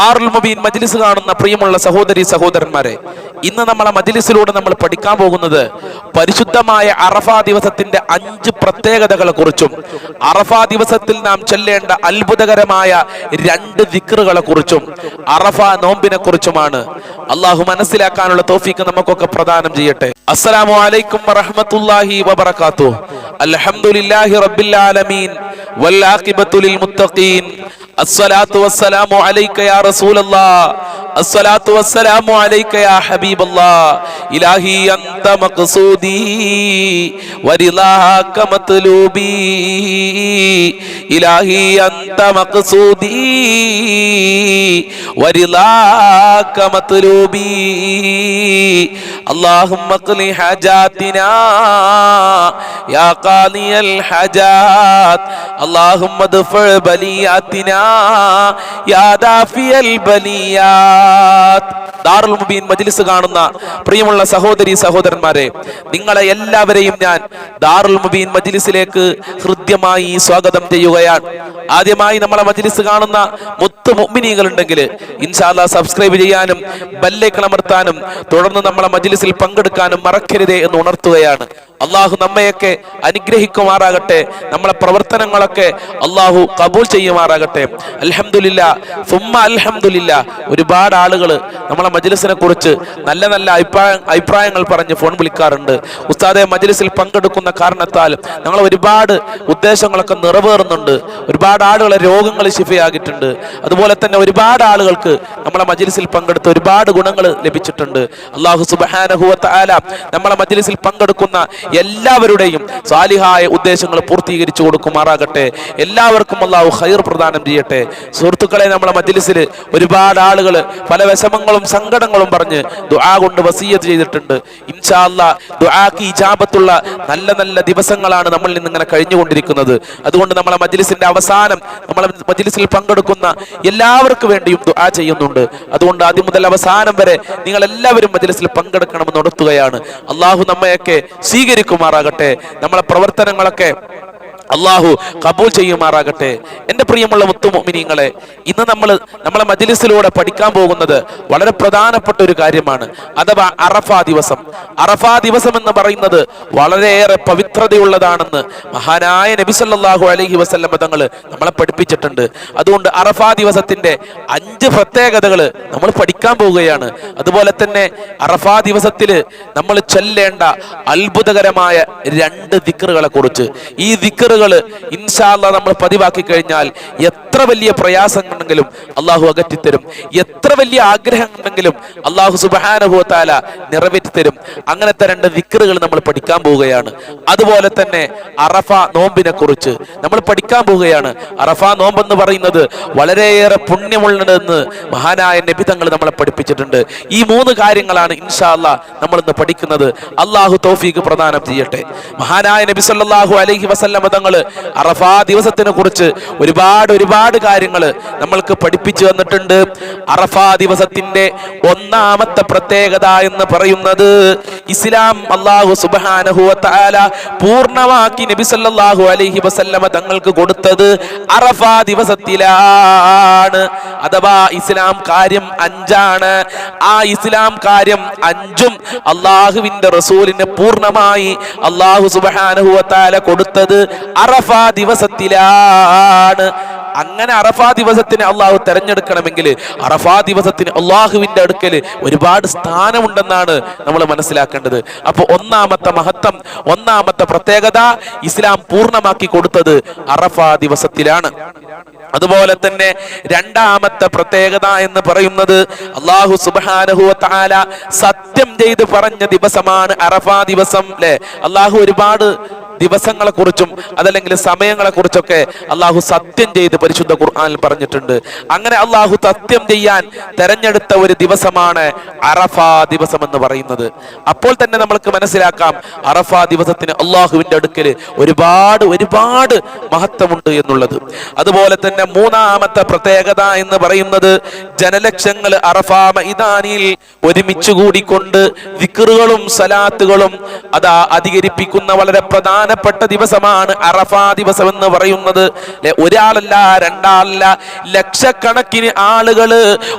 ദാറുൽ മുബീൻ മജ്ലിസ് കാണുന്ന പ്രിയമുള്ള സഹോദരി സഹോദരന്മാരെ ഇന്ന് നമ്മൾ ആ മജ്ലിസിലൂടെ നമ്മൾ പഠിക്കാൻ പോകുന്നത് പരിശുദ്ധമായ അറഫ ദിവസത്തിന്റെ അഞ്ച് പ്രത്യേകതകളെ കുറിച്ചും അറഫ ദിവസത്തിൽ നാം ചെല്ലേണ്ട അത്ഭുതകരമായ രണ്ട് ദിക്റുകളെ കുറിച്ചും അറഫ നോമ്പിനെ കുറിച്ചുമാണ് അള്ളാഹു മനസ്സിലാക്കാനുള്ള തോഫിക്ക് നമുക്കൊക്കെ പ്രദാനം ചെയ്യട്ടെ. അസ്സലാമു അലൈക്കും വറഹമത്തുല്ലാഹി വബറകാത്തു. അൽഹംദുലില്ലാഹി റബ്ബിൽ ആലമീൻ. വൽ ആഖിബത്തു ലിൽ മുത്തഖീൻ. അസ്സലാത്തു വസ്സലാമു അലൈക്ക യാ رسول الله. الصلاة والسلام عليك يا حبيب الله. إلهي أنت مقصودي ورضاك مطلوبي. إلهي أنت مقصودي ورضاك مطلوبي. اللهم أقل حاجاتنا يا قاضي الحاجات. اللهم ادفع بلياتنا يا دافي ദാറുൽ മുബീൻ മജ്ലിസ് കാണുന്ന പ്രിയമുള്ള സഹോദരി സഹോദരന്മാരെ നിങ്ങളെ എല്ലാവരെയും ഞാൻ ദാറുൽ മുബീൻ മജ്ലിസിലേക്ക് ഹൃദ്യമായി സ്വാഗതം ചെയ്യുകയാണ്. ആദ്യമായി നമ്മളെ മജ്ലിസ് കാണുന്ന മുത്ത് മുഅ്മിനീകൾ ഉണ്ടെങ്കിൽ ഇൻഷാല്ല സബ്സ്ക്രൈബ് ചെയ്യാനും ബെല്ലേക്കണമർത്താനും തുടർന്ന് നമ്മളെ മജ്ലിസിൽ പങ്കെടുക്കാനും മറക്കരുതേ എന്ന് ഉണർത്തുകയാണ്. അള്ളാഹു നമ്മയൊക്കെ അനുഗ്രഹിക്കുമാറാകട്ടെ. നമ്മളെ പ്രവർത്തനങ്ങളൊക്കെ അള്ളാഹു കബൂൽ ചെയ്യുമാറാകട്ടെ. അലഹമുല്ല സുമ്മ അലഹമുല്ല ഒരുപാട് ആളുകൾ നമ്മളെ മജ്ലിസിനെ കുറിച്ച് നല്ല നല്ല അഭിപ്രായ അഭിപ്രായങ്ങൾ പറഞ്ഞ് ഫോൺ വിളിക്കാറുണ്ട്. ഉസ്താദെ മജ്ലിസിൽ പങ്കെടുക്കുന്ന കാരണത്താൽ ഞങ്ങൾ ഒരുപാട് ഉദ്ദേശങ്ങളൊക്കെ നിറവേറുന്നുണ്ട്. ഒരുപാട് ആളുകളെ രോഗങ്ങൾ ശിഫയാകിയിട്ടുണ്ട് അതുപോലെ തന്നെ ഒരുപാട് ആളുകൾക്ക് നമ്മളെ മജ്ലിസിൽ പങ്കെടുത്ത് ഒരുപാട് ഗുണങ്ങൾ ലഭിച്ചിട്ടുണ്ട്. അള്ളാഹു സുബാനഹുവത്ത് ആല നമ്മളെ മജ്ലിസിൽ പങ്കെടുക്കുന്ന എല്ലാവരുടെയും സാലിഹായ ഉദ്ദേശങ്ങൾ പൂർത്തീകരിച്ചു കൊടുക്കുമാറാകട്ടെ. എല്ലാവർക്കും അള്ളാഹു ഖൈർ പ്രദാനം ചെയ്യട്ടെ. സുഹൃത്തുക്കളെ നമ്മളെ മജ്ലിസിൽ ഒരുപാട് ആളുകൾ പല വിഷമങ്ങളും സങ്കടങ്ങളും പറഞ്ഞ് ദുആ കൊണ്ട് വസീയത്ത് ചെയ്തിട്ടുണ്ട്. ഇൻഷാ അല്ലാ ദുആക്ക് ഇജാബത്തുള്ള നല്ല നല്ല ദിവസങ്ങളാണ് നമ്മളിൽ നിന്ന് ഇങ്ങനെ കഴിഞ്ഞുകൊണ്ടിരിക്കുന്നത്. അതുകൊണ്ട് നമ്മളെ മജ്ലിസിന്റെ അവസാനം നമ്മളെ മജ്ലിസിൽ പങ്കെടുക്കുന്ന എല്ലാവർക്കും വേണ്ടിയും ദുആ ചെയ്യുന്നുണ്ട്. അതുകൊണ്ട് ആദ്യം മുതൽ അവസാനം വരെ നിങ്ങൾ എല്ലാവരും മജ്ലിസിൽ പങ്കെടുക്കണമെന്ന് നടത്തുകയാണ് അള്ളാഹു നമ്മയൊക്കെ സ്വീകരിക്കുമാറാകട്ടെ നമ്മളെ പ്രവർത്തനങ്ങളൊക്കെ അള്ളാഹു കബൂൽ ചെയ്യുമാറാകട്ടെ. എന്റെ പ്രിയമുള്ള മുത്തുമിനിങ്ങളെ ഇന്ന് നമ്മൾ നമ്മളെ മജിലിസിലൂടെ പഠിക്കാൻ പോകുന്നത് വളരെ പ്രധാനപ്പെട്ട ഒരു കാര്യമാണ്. അഥവാ അറഫാ ദിവസം. അറഫാ ദിവസം എന്ന് പറയുന്നത് വളരെയേറെ പവിത്രതയുള്ളതാണെന്ന് മഹാനായ നബി സല്ലാഹു അലഹി വസല്ലം തങ്ങൾ നമ്മളെ പഠിപ്പിച്ചിട്ടുണ്ട്. അതുകൊണ്ട് അറഫാ ദിവസത്തിന്റെ അഞ്ച് പ്രത്യേകതകൾ നമ്മൾ പഠിക്കാൻ പോവുകയാണ്. അതുപോലെ തന്നെ അറഫാ ദിവസത്തിൽ നമ്മൾ ചൊല്ലേണ്ട അത്ഭുതകരമായ രണ്ട് ദിക്കറുകളെ കുറിച്ച് ഈ ദിക്കറുകൾ ഇൻഷാല്ല നമ്മൾ പതിവാക്കി കഴിഞ്ഞാൽ എത്ര വലിയ പ്രയാസങ്ങളുണ്ടെങ്കിലും അള്ളാഹു അകറ്റിത്തരും. എത്ര വലിയ ആഗ്രഹങ്ങളുണ്ടെങ്കിലും അള്ളാഹു സുബാനുഭവത്താല നിറവേറ്റിത്തരും. അങ്ങനത്തെ രണ്ട് വിക്രുകൾ നമ്മൾ പഠിക്കാൻ പോവുകയാണ്. അതുപോലെ തന്നെ അറഫ നോമ്പിനെ കുറിച്ച് നമ്മൾ പഠിക്കാൻ പോവുകയാണ്. അറഫ നോമ്പെന്ന് പറയുന്നത് വളരെയേറെ പുണ്യമുള്ളതെന്ന് മഹാനായ നബി തങ്ങൾ നമ്മളെ പഠിപ്പിച്ചിട്ടുണ്ട്. ഈ മൂന്ന് കാര്യങ്ങളാണ് ഇൻഷാ ഇൻഷാല്ല നമ്മൾ ഇന്ന് പഠിക്കുന്നത്. അള്ളാഹു തോഫീക്ക് പ്രദാനം ചെയ്യട്ടെ. മഹാനായ നബി സല്ലല്ലാഹു അലഹി വസല്ലമ തങ്ങൾ അറഫാ ദിവസത്തിനെ കുറിച്ച് ഒരുപാട് ഒരുപാട് കാര്യങ്ങൾ നമ്മൾക്ക് പഠിപ്പിച്ചു തന്നിട്ടുണ്ട്. അറഫാ ദിവസത്തിന്റെ ഒന്നാമത്തെ പ്രത്യേകത എന്ന് പറയുന്നത് ഇസ്ലാം അള്ളാഹു സുബ്ഹാനഹു വ തആല പൂർണമാക്കി നബി സല്ലാഹു അലഹി വസല്ലമ തങ്ങൾക്ക് കൊടുത്തത് അറഫാ ദിവസത്തിലാണ്. അഥവാ ഇസ്ലാം കാര്യം അഞ്ചാണ്. ആ ഇസ്ലാം കാര്യം അഞ്ചും അള്ളാഹുവിന്റെ റസൂലിന് പൂർണമായി അള്ളാഹു സുബ്ഹാനഹു വ തആല കൊടുത്തത് അറഫ ദിവസത്തിലാണ്. അങ്ങനെ അറഫാ ദിവസത്തിന് അള്ളാഹു തെരഞ്ഞെടുക്കണമെങ്കിൽ അറഫാ ദിവസത്തിന് അള്ളാഹുവിന്റെ അടുക്കൽ ഒരുപാട് സ്ഥാനമുണ്ടെന്നാണ് നമ്മൾ മനസ്സിലാക്കേണ്ടത്. അപ്പൊ ഒന്നാമത്തെ മഹത്വം ഒന്നാമത്തെ പ്രത്യേകത ഇസ്ലാം പൂർണമാക്കി കൊടുത്തത് അറഫാ ദിവസത്തിലാണ്. അതുപോലെ തന്നെ രണ്ടാമത്തെ പ്രത്യേകത എന്ന് പറയുന്നത് അള്ളാഹു സുബാനഹു താല സത്യം ചെയ്ത് പറഞ്ഞ ദിവസമാണ് അറഫാ ദിവസം അല്ലെ? അള്ളാഹു ഒരുപാട് ദിവസങ്ങളെ കുറിച്ചും അതല്ലെങ്കിൽ സമയങ്ങളെ കുറിച്ചൊക്കെ അള്ളാഹു സത്യം ചെയ്ത് പരിശുദ്ധ ഖുർആാനിൽ പറഞ്ഞിട്ടുണ്ട്. അങ്ങനെ അള്ളാഹു സത്യം ചെയ്യാൻ തെരഞ്ഞെടുത്ത ഒരു ദിവസമാണ് അറഫ ദിവസം എന്ന് പറയുന്നത്. അപ്പോൾ തന്നെ നമ്മൾക്ക് മനസ്സിലാക്കാം അറഫ ദിവസത്തിന് അള്ളാഹുവിന്റെ അടുക്കൽ ഒരുപാട് ഒരുപാട് മഹത്വമുണ്ട് എന്നുള്ളത്. അതുപോലെ തന്നെ മൂന്നാമത്തെ പ്രത്യേകത എന്ന് പറയുന്നത് ജനലക്ഷങ്ങൾ അറഫ മൈതാനിയിൽ ഒരുമിച്ച് കൂടിക്കൊണ്ട് വിക്കറുകളും സലാത്തുകളും അതാ അധികരിപ്പിക്കുന്ന വളരെ പ്രധാന പ്രധാനപ്പെട്ട ദിവസമാണ് അറഫ ദിവസം എന്ന് പറയുന്നത് ഒരാളല്ല രണ്ടാളല്ല ലക്ഷക്കണക്കിന് ആളുകൾ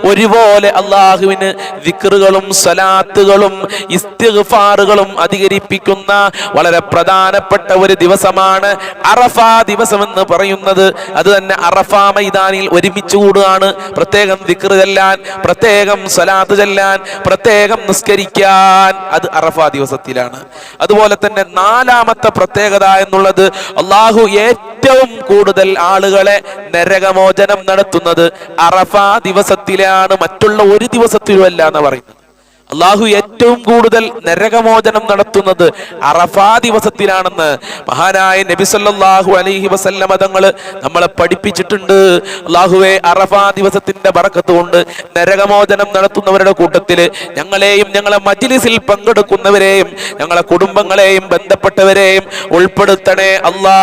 ഒരുപോലെ അള്ളാഹുവിന് വിക്രുകളും സലാത്തുകളും ഇസ്തിഗ്ഫാറുകളും അധികരിപ്പിക്കുന്ന വളരെ പ്രധാനപ്പെട്ട ഒരു ദിവസമാണ് അറഫ ദിവസം എന്ന് പറയുന്നത്. അത് തന്നെ അറഫ മൈതാനിൽ ഒരുമിച്ച് കൂടുകയാണ്. പ്രത്യേകം ദിക്റ് ചെല്ലാൻ പ്രത്യേകം സലാത്ത് ചെല്ലാൻ പ്രത്യേകം നിസ്കരിക്കാൻ. അത് അറഫ ദിവസത്തിലാണ്. അതുപോലെ തന്നെ നാലാമത്തെ പ്രത്യേകത എന്നുള്ളത് അള്ളാഹു ഏറ്റവും കൂടുതൽ ആളുകളെ നരകമോചനം നടത്തുന്നത് അറഫ ദിവസത്തിലാണ് മറ്റുള്ള ഒരു ദിവസത്തിലുമല്ല എന്ന് പറയുന്നത്. അള്ളാഹു ഏറ്റവും കൂടുതൽ നരകമോചനം നടത്തുന്നത് അറഫാ ദിവസത്തിലാണെന്ന് മഹാനായ നബിസല്ലാഹു അലഹി വസല്ല മതങ്ങൾ തങ്ങൾ നമ്മളെ പഠിപ്പിച്ചിട്ടുണ്ട്. അള്ളാഹുവെ അറഫാ ദിവസത്തിന്റെ പറക്കത്ത് കൊണ്ട് നരകമോചനം നടത്തുന്നവരുടെ കൂട്ടത്തിൽ ഞങ്ങളെയും ഞങ്ങളെ മജ്ലിസിൽ പങ്കെടുക്കുന്നവരെയും ഞങ്ങളെ കുടുംബങ്ങളെയും ബന്ധപ്പെട്ടവരെയും ഉൾപ്പെടുത്തണേ അല്ലാ.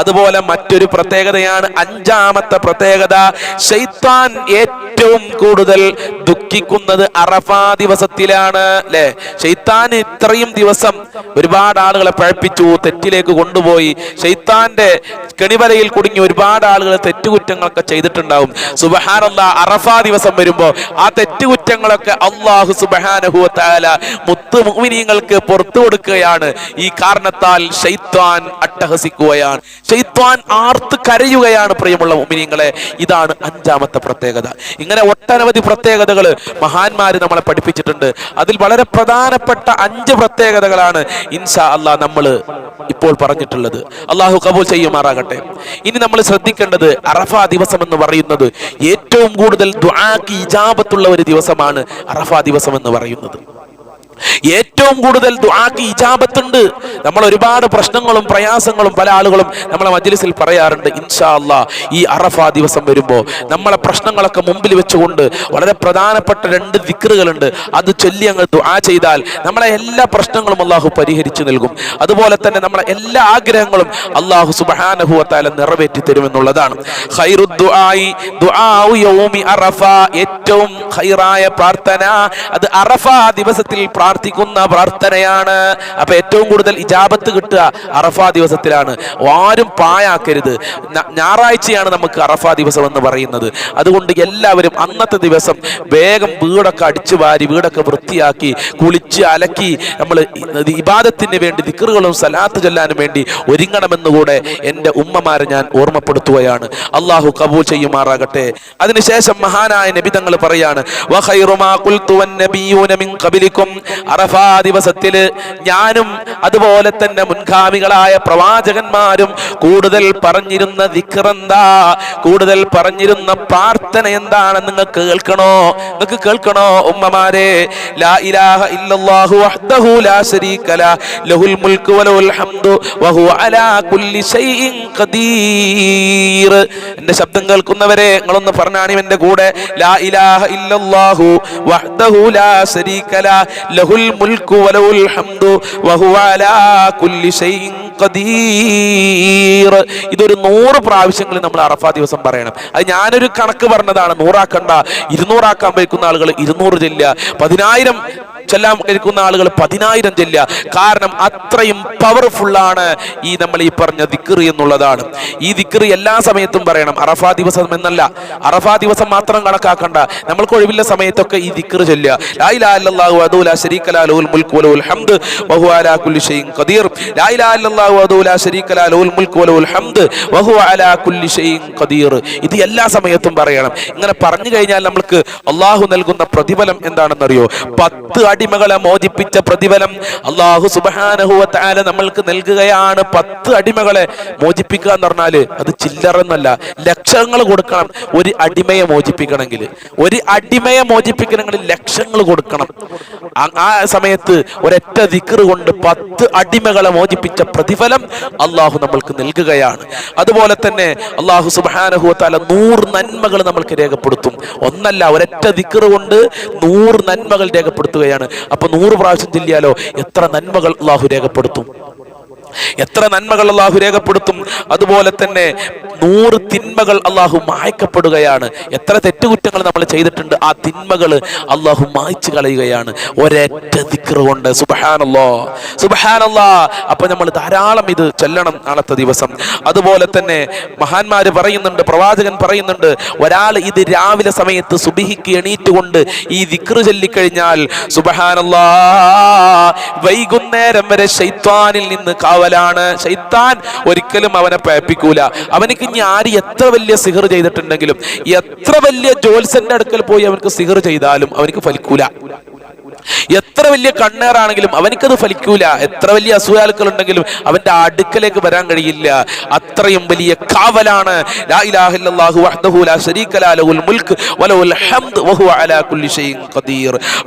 അതുപോലെ മറ്റൊരു പ്രത്യേകതയാണ് അഞ്ചാമത്തെ പ്രത്യേകത ശൈത്താൻ ഏറ്റവും കൂടുതൽ ദുഃഖിക്കുന്നത് അറഫാ ദിവസത്തിലാണ് അല്ലെ? ഷെയ്ത്താൻ ഇത്രയും ദിവസം ഒരുപാട് ആളുകളെ പഴപ്പിച്ചു തെറ്റിലേക്ക് കൊണ്ടുപോയി. ഷെയ്ത്താന്റെ കെണിവലയിൽ കുടുങ്ങി ഒരുപാട് ആളുകൾ തെറ്റുകുറ്റങ്ങളൊക്കെ ചെയ്തിട്ടുണ്ടാവും. സുബഹാനല്ല അറഫാ ദിവസം വരുമ്പോ ആ തെറ്റുകുറ്റങ്ങളൊക്കെ അള്ളാഹു സുബഹാനഹുല മുത്ത് മുഅ്മിനീങ്ങൾക്ക് പുറത്തു കൊടുക്കുകയാണ്. ഈ കാരണത്താൽ ഷെയ്ത്താൻ അട്ടഹസിക്കുകയാണ്. ഷെയ്ത്താൻ ആർത്ത് കരയുകയാണ് പ്രിയമുള്ള മുഅ്മിനീങ്ങളെ. ഇതാണ് അഞ്ചാമത്തെ പ്രത്യേകത. ഇങ്ങനെ ഒട്ടനവധി പ്രത്യേകതകൾ മഹാന്മാര് നമ്മളെ പഠിപ്പിച്ചിട്ടുണ്ട്. അതിൽ വളരെ പ്രധാനപ്പെട്ട അഞ്ച് പ്രത്യേകതകളാണ് ഇൻഷാ അല്ലാ നമ്മൾ ഇപ്പോൾ പറഞ്ഞിട്ടുള്ളത്. അള്ളാഹു കബൂൽ ചെയ്യുമാറാകട്ടെ. ഇനി നമ്മൾ ശ്രദ്ധിക്കേണ്ടത് അറഫ ദിവസം എന്ന് പറയുന്നത് ഏറ്റവും കൂടുതൽ ദ്വാക്ക് ഇജാബത്തുള്ള ഒരു ദിവസമാണ് അറഫ ദിവസം എന്ന് പറയുന്നത്. ഏറ്റവും കൂടുതൽ ദുആക്ക് ഇജാബത്തുണ്ട്. നമ്മൾ ഒരുപാട് പ്രശ്നങ്ങളും പ്രയാസങ്ങളും പല ആളുകളും നമ്മളെ മജ്ലിസിൽ പറയാറുണ്ട് ഇൻഷാ അല്ലാ ഈ അറഫ ദിവസം വരുമ്പോൾ നമ്മളെ പ്രശ്നങ്ങളൊക്കെ മുമ്പിൽ വെച്ചുകൊണ്ട് വളരെ പ്രധാനപ്പെട്ട രണ്ട് ദിക്റുകളുണ്ട്. അത് ചൊല്ലി അങ്ങ് ദുആ ചെയ്താൽ നമ്മളെ എല്ലാ പ്രശ്നങ്ങളും അള്ളാഹു പരിഹരിച്ചു നൽകും. അതുപോലെ തന്നെ നമ്മളെ എല്ലാ ആഗ്രഹങ്ങളും അള്ളാഹു വതആല നിറവേറ്റി തരുമെന്നുള്ളതാണ് ഏറ്റവും ഖൈറായ പ്രാർത്ഥന അത് അറഫ ദിവസത്തിൽ പ്രാർത്ഥിക്കുന്ന പ്രാർത്ഥനയാണ്. അപ്പൊ ഏറ്റവും കൂടുതൽ ഇജാബത്ത് കിട്ടുക അറഫ ദിവസത്തിലാണ്. ആരും പായാക്കരുത് ഞായറാഴ്ചയാണ് നമുക്ക് അറഫ ദിവസം എന്ന് പറയുന്നത്. അതുകൊണ്ട് എല്ലാവരും അന്നത്തെ ദിവസം വേഗം വീടൊക്കെ അടിച്ചു വാരി വീടൊക്കെ വൃത്തിയാക്കി കുളിച്ച് അലക്കി നമ്മൾ ഇബാദത്തിന് വേണ്ടി ദിക്കറുകളും സലാത്ത് ചൊല്ലാനും വേണ്ടി ഒരുങ്ങണമെന്നുകൂടെ എന്റെ ഉമ്മമാരെ ഞാൻ ഓർമ്മപ്പെടുത്തുകയാണ്. അള്ളാഹു കബൂൽ ചെയ്യുമാറാകട്ടെ. അതിനുശേഷം മഹാനായ നബി തങ്ങൾ പറയാണ് "വഖൈറു മാ ഖുൽതു വന്നബിയ്യൂന മിൻ ഖബലിക്കും അറഫാ ദിവസത്തിൽ ഞാനും അതുപോലെ തന്നെ മുൻഗാമികളായ പ്രവാചകന്മാരും കൂടുതൽ പറഞ്ഞിരുന്ന ദിക്റെന്താ? കൂടുതൽ പറഞ്ഞിരുന്ന പ്രാർത്ഥന എന്താണെന്ന് നിങ്ങൾക്ക് കേൾക്കണോ? നിങ്ങൾക്ക് കേൾക്കണോ ഉമ്മമാരെ? ലാ ഇലാഹ ഇല്ലല്ലാഹു വഹ്ദഹു ലാ ശരീക ലഹുൽ മുൽക്കു വലഹുൽ ഹംദു വഹുവ അലാ കുല്ലി ഷൈഇൻ ഖദീർ. എന്റെ ശബ്ദം കേൾക്കുന്നവരെ നിങ്ങളൊന്ന് പറഞ്ഞാണ് എന്റെ കൂടെ. ലാ ഇലാഹ ഇല്ലല്ലാഹു വഹ്ദഹു ലാ ശരീക ലഹുൽ മുൽക്കു വലഹുൽ ഹംദു വഹുവ അലാ കുല്ലി ഷൈഇൻ ഖദീർ. ഇതൊരു നൂറ് പ്രാവശ്യങ്ങൾ നമ്മൾ അറഫാ ദിവസം പറയണം. അത് ഞാനൊരു കണക്ക് പറഞ്ഞതാണ് നൂറാക്കണ്ട ഇരുന്നൂറാക്കാൻ വയ്ക്കുന്ന ആളുകൾ ഇരുന്നൂറ് ചെല്ലുക. പതിനായിരം ചെല്ലാൻ കഴിക്കുന്ന ആളുകൾ പതിനായിരം ചെല്ലുക. കാരണം അത്രയും പവർഫുൾ ആണ് ഈ നമ്മൾ ഈ പറഞ്ഞ ദിക്റി എന്നുള്ളതാണ്. ഈ ദിക്റി എല്ലാ സമയത്തും പറയണം. അറഫാ ദിവസം എന്നല്ല. അറഫാ ദിവസം മാത്രം കണക്കാക്കണ്ട. നമ്മൾക്ക് ഒഴിവില്ല സമയത്തൊക്കെ ഈ ദിക്റ് ചൊല്ലുക. അലാ ഷൈഇൻ ഖദീർ. അലാ ഷൈഇൻ ഖദീർ. ഇത് എല്ലാ സമയത്തും പറയണം. ഇങ്ങനെ പറഞ്ഞു കഴിഞ്ഞാൽ നമ്മൾക്ക് അള്ളാഹു നൽകുന്ന പ്രതിഫലം എന്താണെന്നറിയോ? പത്ത് അടിമകളെ മോചിപ്പിച്ച പ്രതിഫലം അള്ളാഹു തആല നമ്മൾക്ക് നൽകുകയാണ്. പത്ത് അടിമകളെ മോചിപ്പിക്കുക എന്ന് പറഞ്ഞാൽ അത് ചില്ലറന്നല്ല ലക്ഷങ്ങൾ കൊടുക്കണം. ഒരു അടിമയെ മോചിപ്പിക്കണമെങ്കിൽ. ഒരു അടിമയെ മോചിപ്പിക്കണമെങ്കിൽ ലക്ഷങ്ങൾ കൊടുക്കണം. ആ- സമയത്ത് ഒരൊറ്റ ദിക്കർ കൊണ്ട് പത്ത് അടിമകളെ മോചിപ്പിച്ച പ്രതിഫലം അള്ളാഹു നമ്മൾക്ക് നൽകുകയാണ്. അതുപോലെ തന്നെ അള്ളാഹു തആല നൂറ് നന്മകൾ നമ്മൾക്ക് രേഖപ്പെടുത്തും. ഒന്നല്ല ഒരൊറ്റ ദിക്കർ കൊണ്ട് നൂറ് നന്മകൾ രേഖപ്പെടുത്തുകയാണ്. അപ്പൊ നൂറ് പ്രാവശ്യം ചെല്ലിയാലോ എത്ര നന്മകൾ അള്ളാഹു രേഖപ്പെടുത്തും. എത്ര നന്മകൾ അള്ളാഹു രേഖപ്പെടുത്തും. അതുപോലെ തന്നെ നൂറ് തിന്മകൾ അള്ളാഹു മായ്ക്കപ്പെടുകയാണ്. എത്ര തെറ്റുകുറ്റങ്ങൾ നമ്മൾ ചെയ്തിട്ടുണ്ട് ആ തിന്മകൾ അള്ളാഹു മായ്ച്ചു കളയുകയാണ്. ഒരൊറ്റ ദിക്റ് കൊണ്ട് സുബഹാനല്ലോ സുബഹാനല്ലാ. അപ്പൊ നമ്മൾ ധാരാളം ഇത് ചെല്ലണം നാളത്തെ ദിവസം. അതുപോലെ തന്നെ മഹാന്മാര് പറയുന്നുണ്ട് പ്രവാചകൻ പറയുന്നുണ്ട് ഒരാൾ ഇത് രാവിലെ സമയത്ത് സുബിഹിക്ക് എണീറ്റുകൊണ്ട് ഈ ദിക്റ് ചൊല്ലിക്കഴിഞ്ഞാൽ സുബഹാനല്ലാ വൈകുന്നേരം വരെ ശൈത്താനിൽ നിന്ന് കാവലാണ് ശൈത്താൻ ഒരിക്കലും അവനെ പേപ്പിക്കൂല. അവനക്ക് ഇനി ആര് എത്ര വലിയ സിഹർ ചെയ്തിട്ടുണ്ടെങ്കിലും എത്ര വലിയ ജോത്സന്റെ അടുക്കൽ പോയി അവനക്ക് സിഹർ ചെയ്താലും അവനക്ക് ഫലിക്കൂല എത്ര വലിയ കണ്ണേറാണെങ്കിലും അവനിക്കത് ഫലിക്കൂല. എത്ര വലിയ അസൂയാലുക്കൾ ഉണ്ടെങ്കിലും അവന്റെ അടുക്കലേക്ക് വരാൻ കഴിയില്ല. അത്രയും വലിയ കാവലാണ്.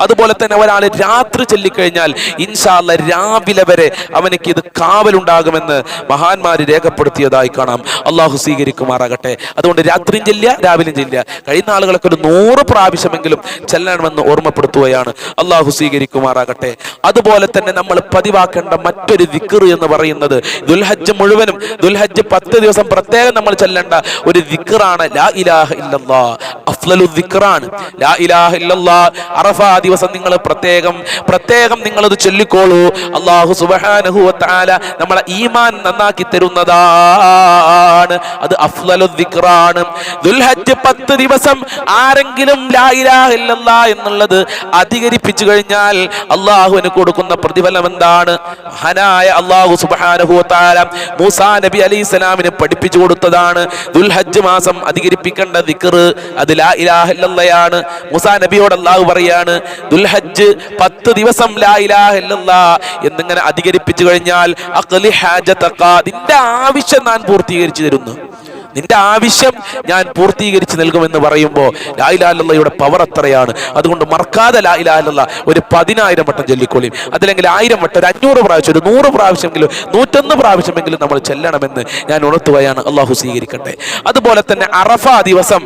അതുപോലെ തന്നെ ഒരാൾ രാത്രി ചൊല്ലിക്കഴിഞ്ഞാൽ ഇൻഷാല്ല രാവിലെ വരെ അവനക്ക് ഇത് കാവലുണ്ടാകുമെന്ന് മഹാന്മാര് രേഖപ്പെടുത്തിയതായി കാണാം. അള്ളാഹു സ്വീകരിക്കുമാറാകട്ടെ. അതുകൊണ്ട് രാത്രിയും ചെല്ലുക രാവിലെയും ചെല്ലുക. കഴിയുന്ന ആളുകളൊക്കെ ഒരു നൂറ് പ്രാവശ്യമെങ്കിലും ചെല്ലണമെന്ന് ഓർമ്മപ്പെടുത്തുകയാണ്. അള്ളാഹു സ്വീകരിക്കുമാറാകട്ടെ. അതുപോലെ തന്നെ നമ്മൾ പതിവാക്കേണ്ട മറ്റൊരു ദിക്ർ എന്ന് പറയുന്നത് ദുൽഹജ്ജ് മുഴുവനും ദുൽഹജ്ജ് പത്ത് ദിവസം പ്രത്യേകം നമ്മൾ ചെല്ലേണ്ട ഒരു ദിക്റാണ് ലാ ഇലാഹ ഇല്ലല്ലാ. അഫ്ലലു ലാ ഇലാഹ ദിവസം നിങ്ങൾ പ്രത്യേകം പ്രത്യേകം നിങ്ങൾ അത് ചൊല്ലിക്കോളൂ. അള്ളാഹു സുബ്ഹാനഹു നമ്മളെ ഈമാൻ നന്നാക്കി തരുന്നതാണ് അത് അഫ്ലലു ദിക്റാണ്. ദുൽഹജ്ജ് പത്ത് ദിവസം ആരെങ്കിലും ലാ ഇലാഹ ഇല്ലല്ലാ എന്നുള്ളത് അധികരിപ്പിച്ചു കഴിഞ്ഞാൽ അള്ളാഹുവിന് കൊടുക്കുന്ന പ്രതിഫലം എന്താണ്? മഹാനായ അള്ളാഹു തആല മൂസാ നബി അലി ഇസ്ലാമിന് പഠിപ്പിച്ചു കൊടുത്തതാണ്. ദുൽഹജ്ജ് മാസം അധികരിപ്പിക്കേണ്ട ദിക്ർ അത് ലാ ഇലാഹ ഇല്ലല്ലയാണ്. മൂസാ നബിയോട് അള്ളാഹു പറയാണ് ദുൽഹജ്ജ് പത്ത് ദിവസം ലാ ഇലാഹ ഇല്ലല്ലാ എന്നിങ്ങനെ അധികരിപ്പിച്ചു കഴിഞ്ഞാൽ നിന്റെ ആവശ്യം ഞാൻ പൂർത്തീകരിച്ചു തരുന്നു não. നിന്റെ ആവശ്യം ഞാൻ പൂർത്തീകരിച്ച് നൽകുമെന്ന് പറയുമ്പോൾ ലായിലാലയുടെ പവർ അത്രയാണ്. അതുകൊണ്ട് മറക്കാതെ ലായിലാലല്ല ഒരു പതിനായിരം വട്ടം ചൊല്ലിക്കൊള്ളിയും അതല്ലെങ്കിൽ ആയിരം വട്ടം ഒരു അഞ്ഞൂറ് പ്രാവശ്യം ഒരു നൂറ് പ്രാവശ്യമെങ്കിലും നൂറ്റൊന്ന് പ്രാവശ്യമെങ്കിലും നമ്മൾ ചെല്ലണമെന്ന് ഞാൻ ഉണർത്തുകയാണ്. അള്ളാഹു സ്വീകരിക്കട്ടെ. അതുപോലെ തന്നെ അറഫ ദിവസം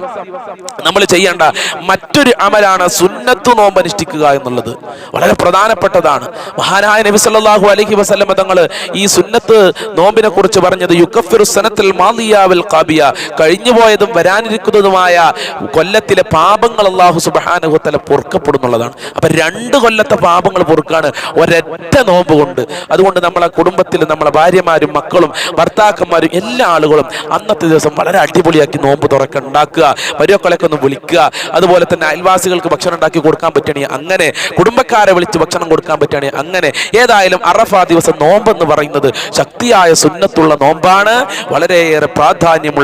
നമ്മൾ ചെയ്യേണ്ട മറ്റൊരു അമലാണ് സുന്നത്തു നോമ്പ് അനുഷ്ഠിക്കുക എന്നുള്ളത്. വളരെ പ്രധാനപ്പെട്ടതാണ്. മഹാനായ നബി സല്ലാഹു അലഹി വസല്ലം തങ്ങൾ ഈ സുന്നത്ത് നോമ്പിനെ കുറിച്ച് പറഞ്ഞത് യുക്കഫിറു സനത്തിൽ മാലിയാവൽ കാബിയ കഴിഞ്ഞുപോയതും വരാനിരിക്കുന്നതുമായ കൊല്ലത്തിലെ പാപങ്ങൾ അള്ളാഹു സുബാനുഹത്തല പൊറുക്കപ്പെടുന്നുള്ളതാണ്. അപ്പൊ രണ്ട് കൊല്ലത്തെ പാപങ്ങൾ പൊറുക്കാണ് ഒരൊറ്റ നോമ്പ് കൊണ്ട് അതുകൊണ്ട് നമ്മളെ കുടുംബത്തിൽ നമ്മളെ ഭാര്യമാരും മക്കളും ഭർത്താക്കന്മാരും എല്ലാ ആളുകളും അന്നത്തെ ദിവസം വളരെ അടിപൊളിയാക്കി നോമ്പ് തുറക്ക ഉണ്ടാക്കുക ഒന്ന് വിളിക്കുക. അതുപോലെ തന്നെ അയൽവാസികൾക്ക് ഭക്ഷണം ഉണ്ടാക്കി കൊടുക്കാൻ പറ്റണേ അങ്ങനെ കുടുംബക്കാരെ വിളിച്ച് ഭക്ഷണം കൊടുക്കാൻ പറ്റണേ അങ്ങനെ ഏതായാലും അറഫ ദിവസം നോമ്പെന്ന് പറയുന്നത് ശക്തിയായ സുന്നത്തുള്ള നോമ്പാണ്. വളരെയേറെ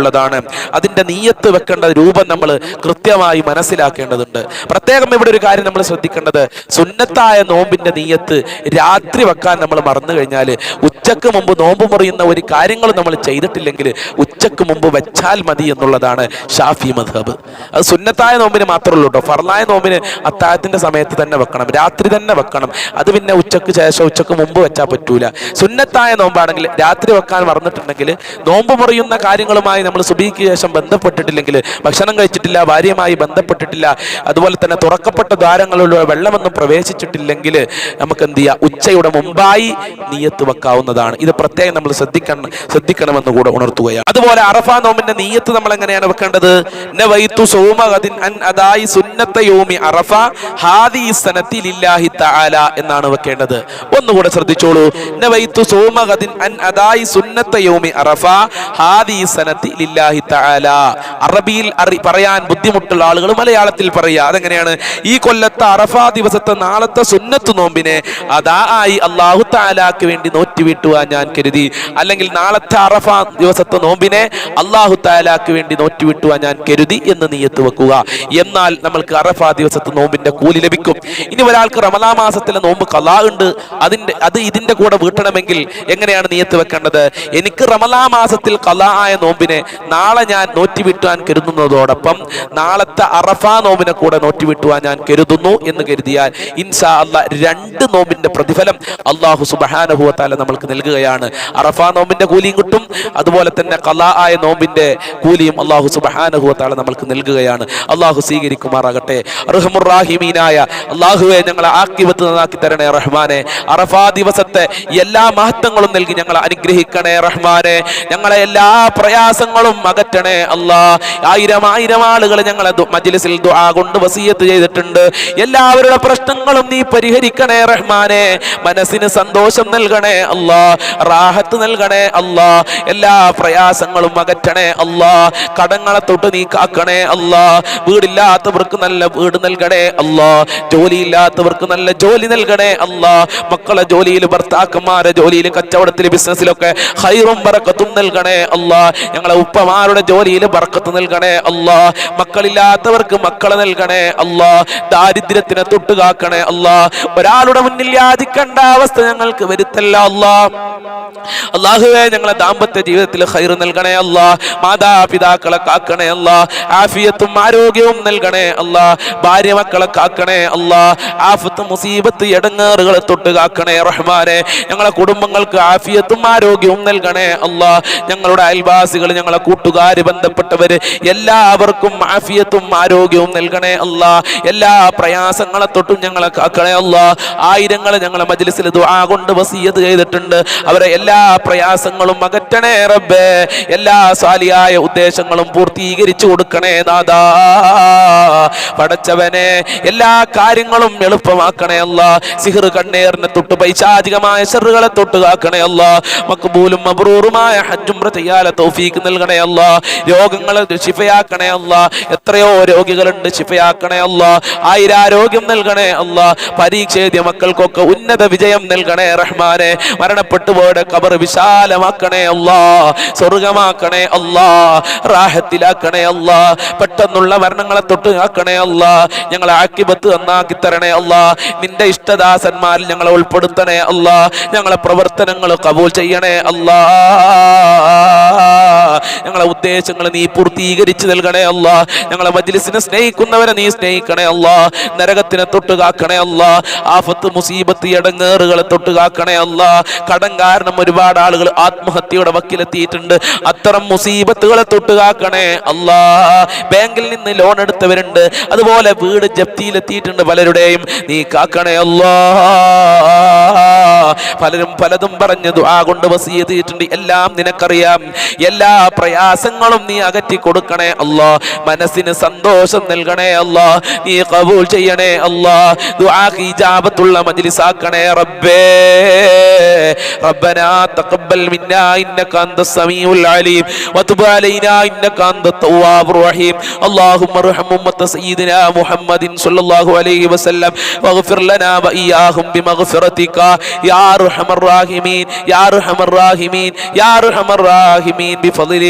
പ്രാധാന്യമുള്ളതാണ് അതിന്റെ നീയത്ത് വെക്കേണ്ട രൂപം നമ്മൾ കൃത്യമായി മനസ്സിലാക്കേണ്ടതുണ്ട്. പ്രത്യേകം ഇവിടെ ഒരു കാര്യം നമ്മൾ ശ്രദ്ധിക്കേണ്ടത് സുന്നത്തായ നോമ്പിന്റെ നീയത്ത് രാത്രി വെക്കാൻ നമ്മൾ മറന്നു കഴിഞ്ഞാൽ ഉച്ചയ്ക്ക് മുമ്പ് നോമ്പ് മുറിയുന്ന ഒരു കാര്യങ്ങളും നമ്മൾ ചെയ്തിട്ടില്ലെങ്കിൽ ഉച്ചയ്ക്ക് മുമ്പ് വെച്ചാൽ മതി എന്നുള്ളതാണ് ഷാഫി മധബ് അത് സുന്നത്തായ നോമ്പിന് മാത്രമേ ഉള്ളൂ കേട്ടോ. ഫർലായ നോമ്പിന് അത്താഴത്തിന്റെ സമയത്ത് തന്നെ വെക്കണം. രാത്രി തന്നെ വെക്കണം. അത് പിന്നെ ഉച്ചയ്ക്ക് ശേഷം ഉച്ചയ്ക്ക് മുമ്പ് വെച്ചാൽ പറ്റൂല. സുന്നത്തായ നോമ്പാണെങ്കിൽ രാത്രി വെക്കാൻ മറന്നിട്ടുണ്ടെങ്കിൽ നോമ്പ് മുറിയുന്ന കാര്യങ്ങളുമായി നമ്മൾ സുബീക്ക് ശേഷം ബന്ധപ്പെട്ടിട്ടില്ലെങ്കിൽ ഭക്ഷണം കഴിച്ചിട്ടില്ല ഭാര്യയുമായി ബന്ധപ്പെട്ടിട്ടില്ല അതുപോലെ തന്നെ തുറക്കപ്പെട്ട ദ്വാരങ്ങളിലൂടെ വെള്ളമൊന്നും പ്രവേശിച്ചിട്ടില്ലെങ്കിൽ നമുക്ക് എന്ത് ചെയ്യാം? ഉച്ചയുടെ മുമ്പായി നീയത്ത് വെക്കാവുന്നതാണ്. ഇത് പ്രത്യേകം നമ്മൾ ശ്രദ്ധിക്കണം ശ്രദ്ധിക്കണമെന്ന് കൂടെ ഉണർത്തുകയാണ്. അതുപോലെ അറഫ നോമിന്റെ നീയത്ത് നമ്മൾ എങ്ങനെയാണ് വെക്കേണ്ടത്? എന്നാണ് വെക്കേണ്ടത്. ഒന്നുകൂടെ ശ്രദ്ധിച്ചോളൂ. ലില്ലാഹി തആല. അറബിയിൽ അറി പറയാൻ ബുദ്ധിമുട്ടുള്ള ആളുകൾ മലയാളത്തിൽ പറയുക അതെങ്ങനെയാണ്? ഈ കൊല്ലത്തെ അറഫ ദിവസത്തെ നാളത്തെ സുന്നത്ത് നോമ്പിനെ അതാ ആയി അള്ളാഹു താലാക്ക് വേണ്ടി നോറ്റുവീട്ടുവാൻ ഞാൻ കരുതി. അല്ലെങ്കിൽ നാളത്തെ അറഫ ദിവസത്തെ നോമ്പിനെ അള്ളാഹു താലാക്ക് വേണ്ടി നോറ്റുവിട്ടുവാൻ ഞാൻ കരുതി എന്ന് നീയത്ത് വെക്കുക. എന്നാൽ നമ്മൾക്ക് അറഫ ദിവസത്തെ നോമ്പിന്റെ കൂലി ലഭിക്കും. ഇനി ഒരാൾക്ക് റമലാ മാസത്തിലെ നോമ്പ് കലാ ഉണ്ട്. അതിന്റെ അത് ഇതിന്റെ കൂടെ വീട്ടണമെങ്കിൽ എങ്ങനെയാണ് നീയത്ത് വെക്കേണ്ടത്? എനിക്ക് റമലാ മാസത്തിൽ കലാ ആയ നോമ്പിനെ നാളെ ഞാൻ നോറ്റി വിട്ടുവാൻ കരുതുന്നതോടൊപ്പം നാളത്തെ അറഫ നോമ്പിനെ കൂടെ നോറ്റി വിട്ടുവാൻ ഞാൻ കരുതുന്നു എന്ന് കരുതിയാൽ ഇൻസാ അല്ല രണ്ട് നോമ്പിന്റെ പ്രതിഫലം അള്ളാഹു സുബഹാനഹുവത്താല നമ്മൾക്ക് നൽകുകയാണ്. അറഫ നോമ്പിന്റെ കൂലിയും കിട്ടും അതുപോലെ തന്നെ കലാ ആയ നോമ്പിന്റെ കൂലിയും അള്ളാഹു സുബഹാനഹുവത്താല നമ്മൾക്ക് നൽകുകയാണ്. അള്ളാഹു സ്വീകരിക്കുമാറാകട്ടെ. റഹ്മുറാഹിമീനായ അള്ളാഹുവെ ഞങ്ങളെ ആക്കിവത്ത് നന്നാക്കി തരണേ റഹ്മാനെ. അറഫാ ദിവസത്തെ എല്ലാ മഹത്വങ്ങളും നൽകി ഞങ്ങളെ അനുഗ്രഹിക്കണേ റഹ്മാനെ. ഞങ്ങളെ എല്ലാ പ്രയാസങ്ങളും അകറ്റണേ അല്ലാ. ആയിരം ആയിരം ആളുകൾ ഞങ്ങളെ മജ്ലിസിൽ ദുആ കൊണ്ട് വസീയത്ത് ചെയ്തിട്ടുണ്ട്. എല്ലാവരുടെ പ്രശ്നങ്ങളും നീ പരിഹരിക്കണേ റഹ്മാനെ. മനസ്സിന് സന്തോഷം നൽകണേ അല്ലാ. റാഹത്ത് നൽകണേ അല്ലാ. എല്ലാ പ്രയാസങ്ങളും അകറ്റണേ അല്ലാ. കടങ്ങളെ തൊട്ട് നീ കാക്കണേ അല്ലാ. വീടില്ലാത്തവർക്ക് നല്ല വീട് നൽകണേ അല്ലാ. ജോലിയില്ലാത്തവർക്ക് നല്ല ജോലി നൽകണേ അല്ലാ. മക്കളെ ജോലിയിൽ ഭർത്താക്കന്മാരെ ജോലിയിൽ കച്ചവടത്തിൽ ബിസിനസ്സിലൊക്കെ ഹൈറും പറക്കത്തും നൽകണേ അല്ലാ. ഞങ്ങളെ ഉപ്പമാരുടെ ജോലിയിൽ ബർക്കത്ത് നൽകണേ? അല്ലാ. മക്കളില്ലാത്തവർക്ക് മക്കളെ നൽകണേ? അല്ലാ. ദാരിദ്ര്യത്തിനെ തൊട്ട് കാക്കണേ അല്ലാ. ഒരാളുടെ മുന്നിൽ യാചിക്കേണ്ട അവസ്ഥ ഞങ്ങൾക്ക് വരുത്തല്ല അല്ലാ. അള്ളാഹുവേ ഞങ്ങളെ ദാമ്പത്യ ജീവിതത്തിൽ ഹൈർ നൽകണേ അല്ലാ. മാതാപിതാക്കളെ കാക്കണേ അല്ലാ. ആഫിയത്തും ആരോഗ്യവും നൽകണേ അല്ലാ. ഭാര്യ മക്കളെ കാക്കണേ അല്ലാ. ആഫത്ത് മുസീബത്ത് എടങ്ങേറുകളെ തൊട്ട് കാക്കണേ റഹ്മാനെ. ഞങ്ങളെ കുടുംബങ്ങൾക്ക് ആഫിയത്തും ആരോഗ്യവും നൽകണേ അല്ലാ. ഞങ്ങളുടെ അയൽവാസികൾ ഞങ്ങളെ കൂട്ടുകാര് ബന്ധപ്പെട്ടവര് എല്ലാവർക്കും ആഫിയത്തും ആരോഗ്യവും നൽകണേ അല്ല. എല്ലാ പ്രയാസങ്ങളെ തൊട്ടും ഞങ്ങളെ കാക്കണേ അല്ല. ആയിരങ്ങൾ ഞങ്ങളെ മജ്ലിസിൽ ദുആ കൊണ്ട് വസീയത്ത് ചെയ്തിട്ടുണ്ട്. അവരെ എല്ലാ പ്രയാസങ്ങളും അകറ്റണേ റബ്ബേ. എല്ലാ സാലിയായ ഉദ്ദേശങ്ങളും പൂർത്തീകരിച്ചു കൊടുക്കണേ ദാദാ പടച്ചവനെ എല്ലാ കാര്യങ്ങളും എളുപ്പമാക്കണേ അല്ല. സിഹർ കണ്ണേറിനെ തൊട്ട് പൈശാചികമായ ഷെറുകളെ തൊട്ട് കാക്കണേ അല്ല. മക്ബൂലും മബ്രൂറുമായ ഹജ്ജും ചെയ്യാല തൗഫീക്ക് നൽകണേ അല്ല. രോഗങ്ങളെ ശിഫയാക്കണേ അല്ല. എത്രയോ രോഗികളുണ്ട് ശിഫയാക്കണേ അല്ല. ആയിരാരോഗ്യം നൽകണേ അല്ല. പരീക്ഷ എഴുതിയ മക്കൾക്കൊക്കെ ഉന്നത വിജയം നൽകണേ റഹ്മാനെ. മരണപ്പെട്ടു പോയുടെ കബർ വിശാലമാക്കണേ അല്ല. സ്വർഗമാക്കണേ അല്ല. റാഹത്തിലാക്കണേ അല്ല. പെട്ടെന്നുള്ള മരണങ്ങളെ തൊട്ട് ആക്കണേ അല്ല. ഞങ്ങളെ ആക്കിബത്ത് നന്നാക്കി തരണേ അല്ല. നിന്റെ ഇഷ്ടദാസന്മാരിൽ ഞങ്ങളെ ഉൾപ്പെടുത്തണേ അല്ല. ഞങ്ങളെ പ്രവർത്തനങ്ങൾ കബൂൽ ചെയ്യണേ അല്ലാ. ഞങ്ങളെ ഉദ്ദേശങ്ങൾ നീ പൂർത്തീകരിച്ചു നൽകണേ അല്ല. ഞങ്ങളെ മജ്ലിസിനെ സ്നേഹിക്കുന്നവരെ നീ സ്നേഹിക്കണേ അല്ല. നരകത്തിനെ തൊട്ട് കാക്കണേ അല്ല. ആഫത്ത് മുസീബത്ത് ഇടങ്ങേറുകളെ തൊട്ട് കാക്കണേ അല്ല. കടം കാരണം ഒരുപാട് ആളുകൾ ആത്മഹത്യയുടെ വക്കിലെത്തിയിട്ടുണ്ട്. അത്തരം മുസീബത്തുകളെ തൊട്ട് കാക്കണേ അല്ല. ബാങ്കിൽ നിന്ന് ലോൺ എടുത്തവരുണ്ട്. അതുപോലെ വീട് ജപ്തിയിലെത്തിയിട്ടുണ്ട് പലരുടെയും. നീ കാക്കണേ അല്ല. പലരും പലതും പറഞ്ഞു ആ കൊണ്ട് വസീ ചെയ്തിട്ടുണ്ട്. എല്ലാം നിനക്കറിയാം. എല്ലാ പ്രയാസങ്ങളും നീ അകറ്റി കൊടുക്കണേ അല്ലാ മനസ്സിന് സന്തോഷം നൽകണേ അല്ലാ നീ കബൂൽ ചെയ്യണേ അല്ലാ ദുആക്ക് ഇജാബത്തുള്ള മജ്ലിസ് ആക്കണേ റബ്ബേ ربنا تقبل منا انك انت السميع العليم وتب علينا انك انت التواب الرحيم اللهم ارحم امه سيدنا محمد صلى الله عليه وسلم واغفر لنا واياهم بمغفرتك يا ارحم الراحمين يا ارحم الراحمين يا ارحم الراحمين بفضل